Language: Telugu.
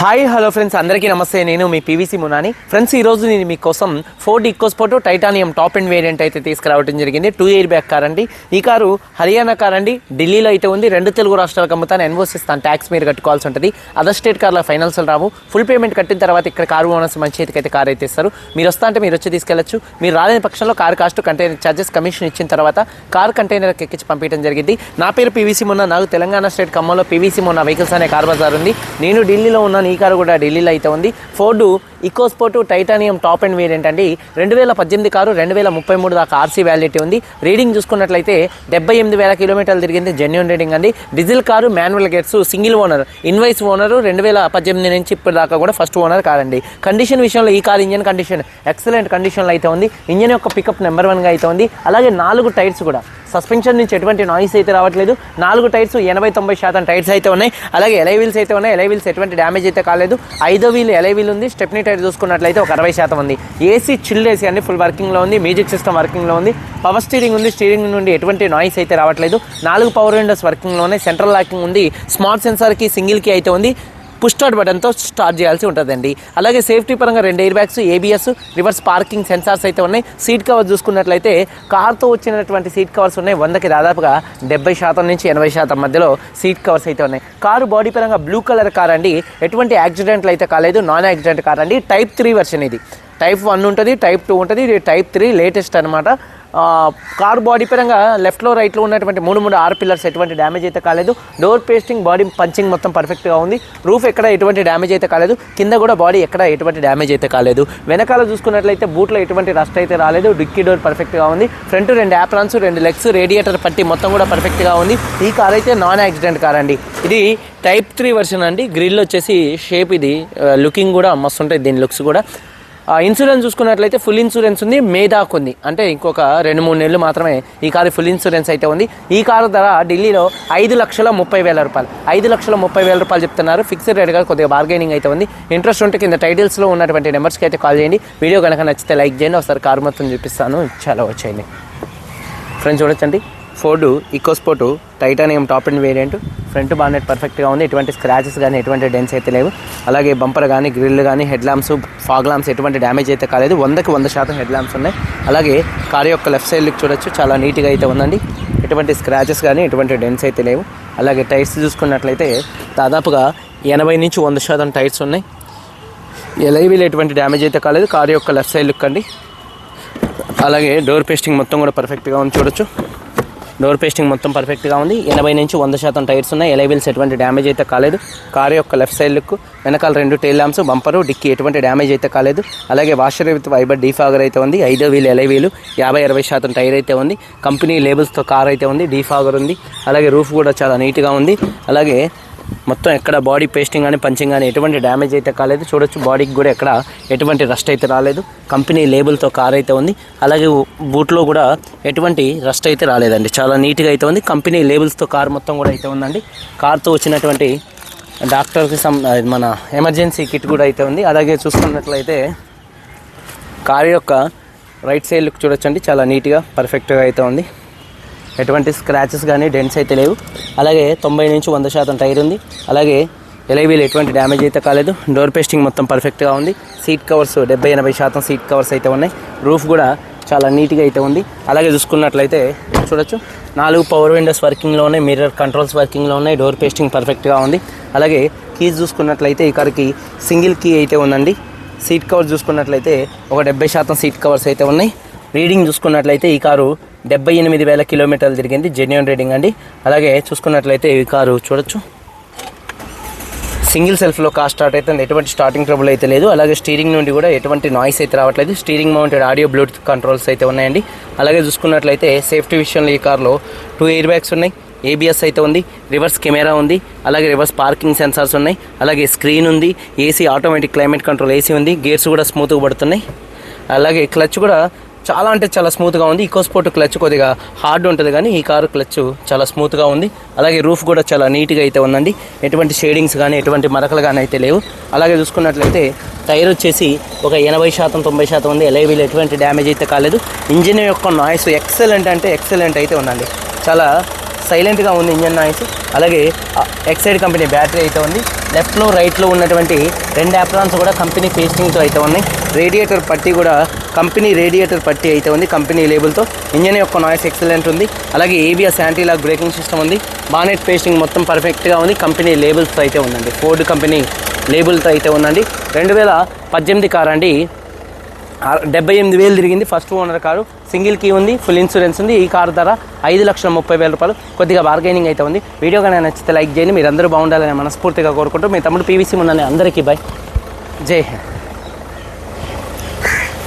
హాయ్ హలో ఫ్రెండ్స్ అందరికీ నమస్తే. నేను మీ పీవీసీ మునాని ఫ్రెండ్స్ ఈరోజు నేను మీకోసం Ford EcoSport Titanium top and variant అయితే తీసుకురావడం జరిగింది. టూ ఇయర్ బ్యాక్ కార్ అండి. ఈ కారు హర్యానా కార్ అండి. ఢిల్లీలో అయితే ఉంది. రెండు తెలుగు రాష్ట్రాలకు అమ్ముతాను. ఎన్వోస్ ఇస్తాను ట్యాక్స్ మీరు కట్టుకోవాల్సి ఉంటుంది. అదర్ స్టేట్ కార్లో ఫైనల్స్ రావు. ఫుల్ పేమెంట్ కట్టిన తర్వాత ఇక్కడ కారు ఓనర్స్ మంచి చేతికి అయితే కార్ అయితే ఇస్తారు. మీరు వస్తా అంటే మీరు వచ్చి తీసుకెళ్ళచ్చు. మీరు రాలేని పక్షంలో car cost container charges commission ఇచ్చిన తర్వాత కార్ కంటైనర్ ఎక్కించి పంపించడం జరిగింది. నా పేరు పీవీసీ మున్నా నాకు తెలంగాణ స్టేట్ ఖమ్మంలో పీవీసీ మొన్న వెహికల్స్ అనే కార్ బజార్ ఉంది. నేను ఢిల్లీలో ఉన్నాను ఈ కారు కూడా ఢిల్లీలో అయితే ఉంది. Ford EcoSport Titanium top and variant అండి. రెండు వేల పద్దెనిమిది కారు రెండు వేల ముప్పై మూడు దాకా ఆర్సీ వ్యాలిడిటీ ఉంది. రీడింగ్ చూసుకున్నట్లయితే డెబ్బై ఎనిమిది వేల కిలోమీటర్లు తిరిగింది జెన్యున్ రీడింగ్ అండి. Diesel car manual gates single owner invoice owner రెండు వేల పద్దెనిమిది నుంచి ఇప్పటి దాకా కూడా ఫస్ట్ ఓనర్ కాదండి కండిషన్ విషయంలో ఈ కారు ఇంజన్ కండిషన్ ఎక్సలెంట్ కండిషన్లో అయితే ఉంది. ఇంజన్ యొక్క పికప్ నెంబర్ వన్గా అయితే ఉంది. అలాగే నాలుగు టైర్స్ కూడా. సస్పెన్షన్ నుంచి ఎటువంటి నాయిస్ అయితే రావట్లేదు. నాలుగు టైర్స్ ఎనభై తొంభై శాతం టైర్స్ అయితే ఉన్నాయి. అలాగే ఎలై వీల్స్ అయితే ఉన్నాయి. ఎలై వీల్స్ ఎటువంటి డ్యామేజ్ అయితే కాలేదు. ఐదో వీల్ ఎలై వీల్ ఉంది. స్టెప్నీ టైర్ చూసుకున్నట్లయితే ఒక అరవై శాతం ఉంది. ఏసీ చిల్డ్ ఏసీ అండి ఫుల్ వర్కింగ్లో ఉంది. మ్యూజిక్ సిస్టమ్ వర్కింగ్లో ఉంది. పవర్ స్టీరింగ్ ఉంది. స్టీరింగ్ నుండి ఎటువంటి నాయిస్ అయితే రావట్లేదు. నాలుగు పవర్ విండోస్ వర్కింగ్లో ఉన్నాయి సెంట్రల్ లాకింగ్ ఉంది. స్మార్ట్ సెన్సార్కి సింగిల్కి అయితే ఉంది. పుష్ స్టార్ట్ బటన్తో స్టార్ట్ చేయాల్సి ఉంటుందండి. అలాగే సేఫ్టీ పరంగా రెండు air bags ABS reverse parking sensors అయితే ఉన్నాయి. సీట్ కవర్ చూసుకున్నట్లయితే కార్తో వచ్చినటువంటి సీట్ కవర్స్ ఉన్నాయి. వందకి దాదాపుగా డెబ్బై శాతం నుంచి ఎనభై శాతం మధ్యలో సీట్ కవర్స్ అయితే ఉన్నాయి. కారు బాడీ పరంగా బ్లూ కలర్ కార్ అండి. ఎటువంటి యాక్సిడెంట్లు అయితే కాలేదు. నాన్ యాక్సిడెంట్ కార్ అండి. టైప్ త్రీ వర్షన్ ఇది. టైప్ వన్ ఉంటుంది టైప్ టూ ఉంటుంది. ఇది టైప్ త్రీ లేటెస్ట్ అనమాట కార్ బాడీ పరంగా లెఫ్ట్లో రైట్లో ఉన్నటువంటి మూడు మూడు ఆరు పిల్లర్స్ ఎటువంటి డ్యామేజ్ అయితే కాలేదు. డోర్ పేస్టింగ్ బాడీ పంచింగ్ మొత్తం పర్ఫెక్ట్గా ఉంది. రూఫ్ ఎక్కడ ఎటువంటి డ్యామేజ్ అయితే కాలేదు. కింద కూడా బాడీ ఎక్కడ ఎటువంటి డ్యామేజ్ అయితే కాలేదు. వెనకాల చూసుకున్నట్లయితే బూట్లో ఎటువంటి రస్ట్ అయితే రాలేదు. డిక్కీ డోర్ పర్ఫెక్ట్గా ఉంది. ఫ్రంట్ రెండు యాప్లాన్స్ రెండు లెగ్స్ రేడియేటర్ పట్టి మొత్తం కూడా పర్ఫెక్ట్గా ఉంది. ఈ కార్ అయితే నాన్ యాక్సిడెంట్ కార్ అండి. ఇది టైప్ త్రీ వర్షన్ అండి. గ్రిల్ వచ్చేసి షేప్ ఇది uh, లుకింగ్ కూడా మస్తు ఉంటుంది దీని లుక్స్ కూడా. ఇన్సూరెన్స్ చూసుకున్నట్లయితే ఫుల్ ఇన్సూరెన్స్ ఉంది మేదాక్ ఉంది. అంటే ఇంకొక రెండు మూడు నెలలు మాత్రమే ఈ కారు ఫుల్ ఇన్సూరెన్స్ అయితే ఉంది. ఈ కారు ధర ఢిల్లీలో ఐదు లక్షల ముప్పై వేల రూపాయలు. ఐదు లక్షల ముప్పై వేల రూపాయలు చెప్తున్నారు. ఫిక్స్డ్ రేట్గా కొద్దిగా బార్గెనింగ్ అయితే ఉంది. ఇంట్రెస్ట్ ఉంటే కింద టైటిల్స్లో ఉన్నటువంటి నెంబర్స్కి అయితే కాల్ చేయండి. వీడియో కనుక నచ్చితే లైక్ చేయండి. ఒకసారి కారు మొత్తం చూపిస్తాను. చాలా వచ్చేయండి. ఫ్రెండ్స్ చూడొచ్చండి. Ford EcoSport titanium top and variant front bonnet పర్ఫెక్ట్గా ఉంది. ఎటువంటి స్క్రాచెస్ కానీ ఎటువంటి డెన్స్ అయితే లేవు. అలాగే బంపర్ కానీ గ్రిల్ కానీ హెడ్ ల్యాంప్స్ ఫాగ్ ల్యాంప్స్ ఎటువంటి డ్యామేజ్ అయితే కాలేదు. వందకి వంద శాతం హెడ్ ల్యాంప్స్ ఉన్నాయి. అలాగే కార్ యొక్క లెఫ్ట్ సైడ్ లుక్ చూడొచ్చు. చాలా నీట్గా అయితే ఉందండి. ఎటువంటి స్క్రాచెస్ కానీ ఎటువంటి డెన్స్ అయితే లేవు. అలాగే టైర్స్ చూసుకున్నట్లయితే దాదాపుగా ఎనభై నుంచి వంద శాతం టైర్స్ ఉన్నాయి. ఎలైవీలు ఎటువంటి డ్యామేజ్ అయితే కాలేదు. కార్ యొక్క లెఫ్ట్ సైడ్ లుక్ అండి. అలాగే డోర్ పేస్టింగ్ మొత్తం కూడా పర్ఫెక్ట్గా ఉంది. చూడొచ్చు. డోర్ పేస్టింగ్ మొత్తం పర్ఫెక్ట్గా ఉంది. ఎనభై నుంచి వంద శాతం టైర్స్ ఉన్నాయి. ఎలైవిల్స్ ఎటువంటి డ్యామేజ్ అయితే కాలేదు. కారు యొక్క లెఫ్ట్ సైడ్ లుక్ వెనకాల రెండు టైల్ ల్యాంప్స్ బంపరు డిక్కి ఎటువంటి డ్యామేజ్ అయితే కాలేదు. అలాగే వాషర్ విత్ వైబర్ డీఫాగర్ అయితే ఉంది. ఐదో వీలు ఎలై వీలు యాభై అరవై శాతం టైర్ అయితే ఉంది. కంపెనీ లేబుల్స్తో కార్ అయితే ఉంది. డీఫాగర్ ఉంది. అలాగే రూఫ్ కూడా చాలా నీట్గా ఉంది. అలాగే మొత్తం ఎక్కడ బాడీ పేస్టింగ్ కానీ పంచింగ్ కానీ ఎటువంటి డ్యామేజ్ అయితే కాలేదు. చూడొచ్చు బాడీకి కూడా ఎక్కడ ఎటువంటి రస్ట్ అయితే రాలేదు. కంపెనీ లేబుల్తో కార్ అయితే ఉంది. అలాగే బూట్లో కూడా ఎటువంటి రస్ట్ అయితే రాలేదండి. చాలా నీట్గా అయితే ఉంది. కంపెనీ లేబుల్స్తో కార్ మొత్తం కూడా అయితే ఉందండి. కార్తో వచ్చినటువంటి డాక్టర్కి సం మన ఎమర్జెన్సీ కిట్ కూడా అయితే ఉంది. అలాగే చూసుకున్నట్లయితే కార్ యొక్క రైట్ సైడ్ లుక్ చూడొచ్చండి. చాలా నీట్గా పర్ఫెక్ట్గా అయితే ఉంది. ఎటువంటి స్క్రాచెస్ కానీ డెంట్స్ అయితే లేవు. అలాగే తొంభై నుంచి వంద శాతం టైర్ ఉంది. అలాగే ఎలైవీలు ఎటువంటి డ్యామేజ్ అయితే కాలేదు. డోర్ పేస్టింగ్ మొత్తం పర్ఫెక్ట్గా ఉంది. సీట్ కవర్స్ డెబ్బై ఎనభై శాతం సీట్ కవర్స్ అయితే ఉన్నాయి. రూఫ్ కూడా చాలా నీట్గా అయితే ఉంది. అలాగే చూసుకున్నట్లయితే చూడొచ్చు. నాలుగు పవర్ విండోస్ వర్కింగ్లో ఉన్నాయి. మిర్రర్ కంట్రోల్స్ వర్కింగ్లో ఉన్నాయి. డోర్ పేస్టింగ్ పర్ఫెక్ట్గా ఉంది. అలాగే కీస్ చూసుకున్నట్లయితే ఈ కార్కి సింగిల్ కీ అయితే ఉందండి. సీట్ కవర్స్ చూసుకున్నట్లయితే ఒక డెబ్బై శాతం సీట్ కవర్స్ అయితే ఉన్నాయి. రీడింగ్ చూసుకున్నట్లయితే ఈ కారు డెబ్బై ఎనిమిది వేల కిలోమీటర్లు తిరిగింది. జెన్యున్ రీడింగ్ అండి. అలాగే చూసుకున్నట్లయితే ఈ కారు చూడొచ్చు. సింగిల్ సెల్ఫ్లో కార్ స్టార్ట్ అయితే ఎటువంటి స్టార్టింగ్ ట్రబుల్ అయితే లేదు. అలాగే స్టీరింగ్ నుండి కూడా ఎటువంటి నాయిస్ అయితే రావట్లేదు. Steering mounted audio Bluetooth controls అయితే ఉన్నాయండి. అలాగే చూసుకున్నట్లయితే సేఫ్టీ విషయంలో ఈ కార్లో టూ ఎయిర్ బ్యాగ్స్ ఉన్నాయి. ఏబిఎస్ అయితే ఉంది. రివర్స్ కెమెరా ఉంది. అలాగే రివర్స్ పార్కింగ్ సెన్సార్స్ ఉన్నాయి. అలాగే స్క్రీన్ ఉంది. AC automatic climate control AC ఉంది. గేర్స్ కూడా స్మూత్గా పడుతున్నాయి. అలాగే క్లచ్ కూడా చాలా అంటే చాలా స్మూత్గా ఉంది. ఈకో స్పోర్ట్ క్లచ్ కొద్దిగా హార్డ్ ఉంటుంది కానీ ఈ కారు క్లచ్ చాలా స్మూత్గా ఉంది. అలాగే రూఫ్ కూడా చాలా నీట్గా అయితే ఉందండి. ఎటువంటి షేడింగ్స్ కానీ ఎటువంటి మరకలు కానీ అయితే లేవు. అలాగే చూసుకున్నట్లయితే టైర్ వచ్చేసి ఒక ఎనభై శాతం తొంభై శాతం ఉంది. ఎలైవీలు ఎటువంటి డ్యామేజ్ అయితే కాలేదు. ఇంజిన్ యొక్క నాయిస్ ఎక్సలెంట్ అంటే ఎక్సలెంట్ అయితే ఉందండి. చాలా సైలెంట్గా ఉంది ఇంజన్ నాయిస్ అలాగే ఎక్సైడ్ కంపెనీ బ్యాటరీ అయితే ఉంది. లెఫ్ట్లో రైట్లో ఉన్నటువంటి రెండు యాప్రాన్స్ కూడా కంపెనీ పేస్టింగ్తో అయితే ఉన్నాయి. రేడియేటర్ పట్టి కూడా కంపెనీ రేడియేటర్ పట్టి అయితే ఉంది కంపెనీ లేబుల్తో. ఇంజన్ యొక్క నాయిస్ ఎక్సలెంట్ ఉంది. అలాగే ABS anti lock braking system ఉంది. బానెట్ పేస్టింగ్ మొత్తం పర్ఫెక్ట్గా ఉంది కంపెనీ లేబుల్స్తో అయితే ఉందండి. ఫోర్డ్ కంపెనీ లేబుల్తో అయితే ఉందండి. రెండు వేల పద్దెనిమిది కార్ అండి. డెబ్బై ఎనిమిది వేలు తిరిగింది first owner car. Single key ఉంది ఫుల్ ఇన్సూరెన్స్ ఉంది. ఈ కారు ధర ఐదు లక్షల ముప్పై వేల రూపాయలు. కొద్దిగా బార్గెనింగ్ అయితే ఉంది. వీడియో కానీ నచ్చితే లైక్ చేయండి. మీరు అందరూ బాగుండాలని మనస్ఫూర్తిగా కోరుకుంటూ మీ తమ్ముడు పీవీసీ ఉందని అందరికీ బై జై హింద్.